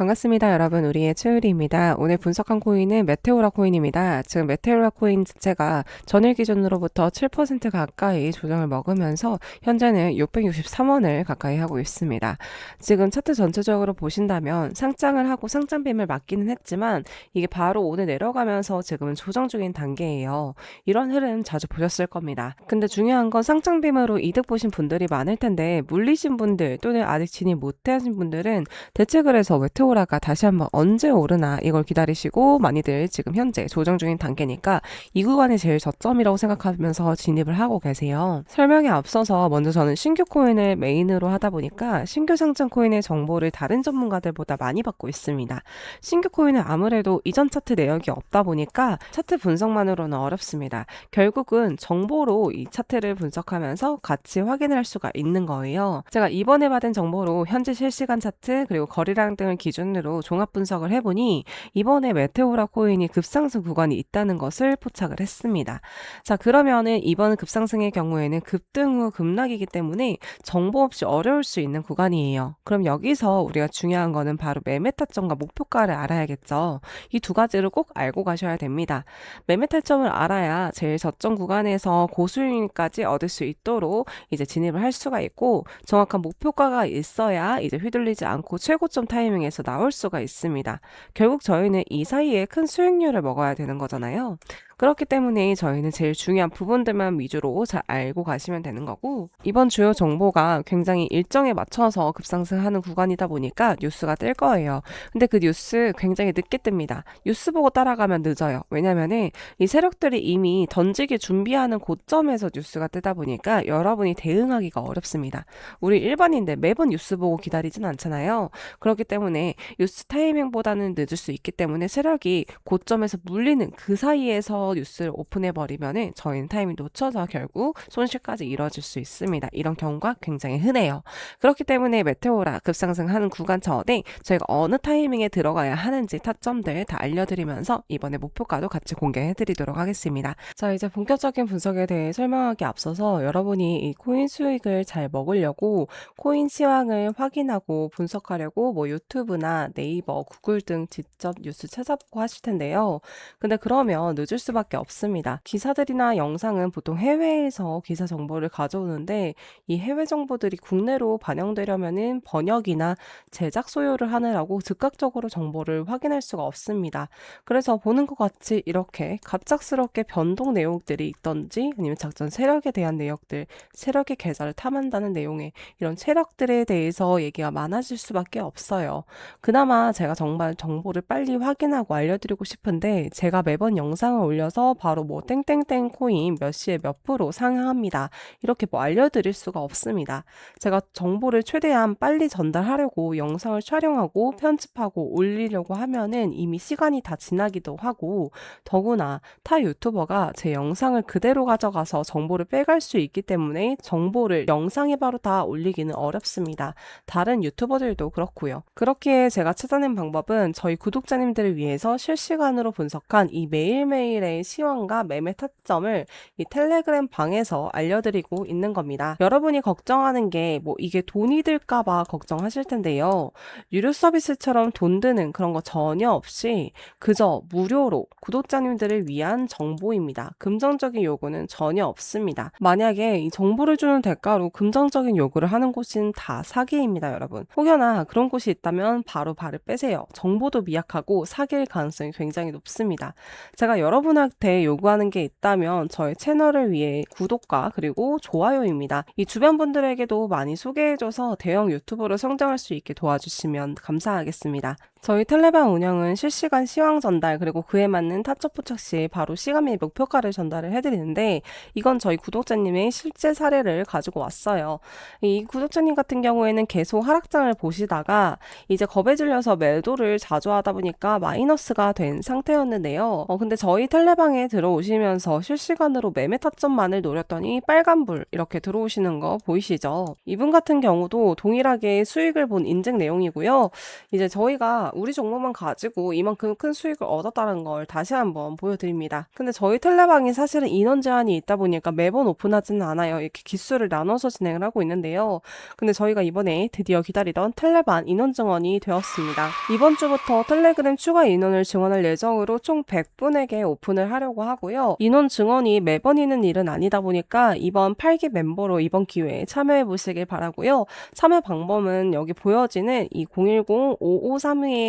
반갑습니다, 여러분. 우리의 최유리입니다. 오늘 분석한 코인은 메테오라 코인입니다. 지금 메테오라 코인 자체가 전일 기준으로부터 7% 가까이 조정을 먹으면서 현재는 663원을 가까이 하고 있습니다. 지금 차트 전체적으로 보신다면 상장을 하고 상장빔을 맞기는 했지만 이게 바로 오늘 내려가면서 지금은 조정 중인 단계예요. 이런 흐름 자주 보셨을 겁니다. 근데 중요한 건 상장빔으로 이득 보신 분들이 많을 텐데 물리신 분들 또는 아직 진입 못하신 분들은 대체 그래서 메테오 라가 다시 한번 언제 오르나 이걸 기다리시고 많이들 지금 현재 조정 중인 단계니까 이 구간이 제일 저점이라고 생각하면서 진입을 하고 계세요. 설명에 앞서서 먼저 저는 신규 코인을 메인으로 하다 보니까 신규 상장 코인의 정보를 다른 전문가들보다 많이 받고 있습니다. 신규 코인은 아무래도 이전 차트 내역이 없다 보니까 차트 분석만으로는 어렵습니다. 결국은 정보로 이 차트를 분석하면서 같이 확인할 수가 있는 거예요. 제가 이번에 받은 정보로 현재 실시간 차트 그리고 거래량 등을 기준 으로 종합 분석을 해보니 이번에 메테오라 코인이 급상승 구간이 있다는 것을 포착을 했습니다. 자, 그러면은 이번 급상승의 경우에는 급등 후 급락이기 때문에 정보 없이 어려울 수 있는 구간이에요. 그럼 여기서 우리가 중요한 거는 바로 매매 타점과 목표가를 알아야겠죠. 이 두 가지를 꼭 알고 가셔야 됩니다. 매매 타점을 알아야 제일 저점 구간에서 고수익까지 얻을 수 있도록 이제 진입을 할 수가 있고 정확한 목표가가 있어야 이제 휘둘리지 않고 최고점 타이밍에서 나올 수가 있습니다. 결국 저희는 이 사이에 큰 수익률을 먹어야 되는 거잖아요. 그렇기 때문에 저희는 제일 중요한 부분들만 위주로 잘 알고 가시면 되는 거고 이번 주요 정보가 굉장히 일정에 맞춰서 급상승하는 구간이다 보니까 뉴스가 뜰 거예요. 근데 그 뉴스 굉장히 늦게 뜹니다. 뉴스 보고 따라가면 늦어요. 왜냐면은 이 세력들이 이미 던지기 준비하는 고점에서 뉴스가 뜨다 보니까 여러분이 대응하기가 어렵습니다. 우리 일반인들 매번 뉴스 보고 기다리진 않잖아요. 그렇기 때문에 뉴스 타이밍보다는 늦을 수 있기 때문에 세력이 고점에서 물리는 그 사이에서 뉴스를 오픈해 버리면은 저희는 타이밍 놓쳐서 결국 손실까지 이뤄질 수 있습니다. 이런 경우가 굉장히 흔해요. 그렇기 때문에 메테오라 급상승하는 구간 전에 저희가 어느 타이밍에 들어가야 하는지 타점들 다 알려드리면서 이번에 목표가도 같이 공개해 드리도록 하겠습니다. 자 이제 본격적인 분석에 대해 설명하기 앞서서 여러분이 이 코인 수익을 잘 먹으려고 코인 시황을 확인하고 분석하려고 뭐 유튜브나 네이버, 구글 등 직접 뉴스 찾아보고 하실 텐데요. 근데 그러면 늦을 수밖에 수밖에 없습니다. 기사들이나 영상은 보통 해외에서 기사 정보를 가져오는데 이 해외 정보들이 국내로 반영되려면은 번역이나 제작 소요를 하느라고 즉각적으로 정보를 확인할 수가 없습니다. 그래서 보는 것 같이 이렇게 갑작스럽게 변동 내용들이 있던지 아니면 작전 세력에 대한 내역들, 세력의 계좌를 탐한다는 내용의 이런 세력들에 대해서 얘기가 많아질 수밖에 없어요. 그나마 제가 정말 정보를 빨리 확인하고 알려드리고 싶은데 제가 매번 영상을 올려 올려서 바로 뭐 땡땡땡 코인 몇 시에 몇 프로 상향합니다. 이렇게 뭐 알려드릴 수가 없습니다. 제가 정보를 최대한 빨리 전달하려고 영상을 촬영하고 편집하고 올리려고 하면은 이미 시간이 다 지나기도 하고 더구나 타 유튜버가 제 영상을 그대로 가져가서 정보를 빼갈 수 있기 때문에 정보를 영상에 바로 다 올리기는 어렵습니다. 다른 유튜버들도 그렇고요. 그렇기에 제가 찾아낸 방법은 저희 구독자님들을 위해서 실시간으로 분석한 이 매일매일의 매매의 시황과 매매 타점을 이 텔레그램 방에서 알려드리고 있는 겁니다. 여러분이 걱정하는 게 뭐 이게 돈이 들까봐 걱정하실 텐데요. 유료 서비스처럼 돈 드는 그런 거 전혀 없이 그저 무료로 구독자님들을 위한 정보입니다. 금전적인 요구는 전혀 없습니다. 만약에 이 정보를 주는 대가로 금전적인 요구를 하는 곳은 다 사기입니다, 여러분. 혹여나 그런 곳이 있다면 바로 발을 빼세요. 정보도 미약하고 사기일 가능성이 굉장히 높습니다. 제가 여러분 여러분한테 요구하는 게 있다면 저희 채널을 위해 구독과 그리고 좋아요입니다. 이 주변 분들에게도 많이 소개해줘서 대형 유튜버로 성장할 수 있게 도와주시면 감사하겠습니다. 저희 텔레방 운영은 실시간 시황 전달 그리고 그에 맞는 타점 포착 시 바로 시간 및 목표가를 전달을 해드리는데 이건 저희 구독자님의 실제 사례를 가지고 왔어요. 이 구독자님 같은 경우에는 계속 하락장을 보시다가 이제 겁에 질려서 매도를 자주 하다 보니까 마이너스가 된 상태였는데요. 어, 근데 저희 텔레방에 들어오시면서 실시간으로 매매 타점만을 노렸더니 빨간불 이렇게 들어오시는 거 보이시죠? 이분 같은 경우도 동일하게 수익을 본 인증 내용이고요. 이제 저희가 우리 종목만 가지고 이만큼 큰 수익을 얻었다는 걸 다시 한번 보여드립니다. 근데 저희 텔레방이 사실은 인원 제한이 있다 보니까 매번 오픈하지는 않아요. 이렇게 기수를 나눠서 진행을 하고 있는데요. 근데 저희가 이번에 드디어 기다리던 텔레반 인원 증원이 되었습니다. 이번 주부터 텔레그램 추가 인원을 증원할 예정으로 총 100분에게 오픈을 하려고 하고요. 인원 증원이 매번 있는 일은 아니다 보니까 이번 8기 멤버로 이번 기회에 참여해 보시길 바라고요. 참여 방법은 여기 보여지는 이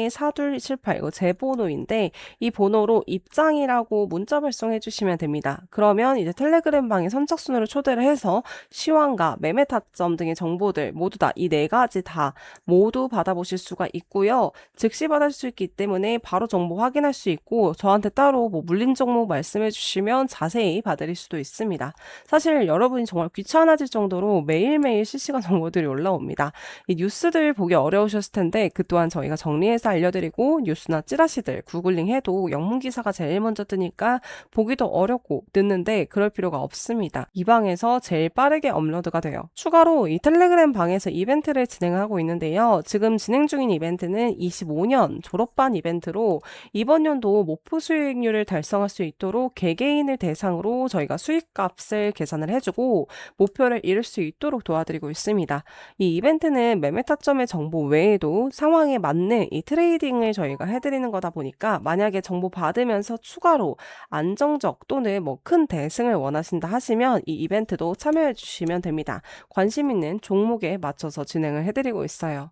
010-5532-4278 이거 제 번호인데 이 번호로 입장이라고 문자 발송해 주시면 됩니다. 그러면 이제 텔레그램 방에 선착순으로 초대를 해서 시황과 매매 타점 등의 정보들 모두 다 이 네 가지 다 모두 받아보실 수가 있고요. 즉시 받을 수 있기 때문에 바로 정보 확인할 수 있고 저한테 따로 뭐 물린 종목 말씀해 주시면 자세히 봐드릴 수도 있습니다. 사실 여러분이 정말 귀찮아질 정도로 매일매일 실시간 정보들이 올라옵니다. 이 뉴스들 보기 어려우셨을 텐데 그 또한 저희가 정리해서 알려드리고 뉴스나 찌라시들 구글링 해도 영문 기사가 제일 먼저 뜨니까 보기도 어렵고 늦는데 그럴 필요가 없습니다. 이 방에서 제일 빠르게 업로드가 돼요. 추가로 이 텔레그램 방에서 이벤트를 진행하고 있는데요. 지금 진행 중인 이벤트는 25년 졸업반 이벤트로 이번 연도 목표 수익률을 달성할 수 있도록 개개인을 대상으로 저희가 수익값을 계산을 해주고 목표를 이룰 수 있도록 도와드리고 있습니다. 이 이벤트는 매매 타점의 정보 외에도 상황에 맞는 이 트레이딩을 저희가 해드리는 거다 보니까 만약에 정보 받으면서 추가로 안정적 또는 뭐 큰 대승을 원하신다 하시면 이 이벤트도 참여해 주시면 됩니다. 관심 있는 종목에 맞춰서 진행을 해드리고 있어요.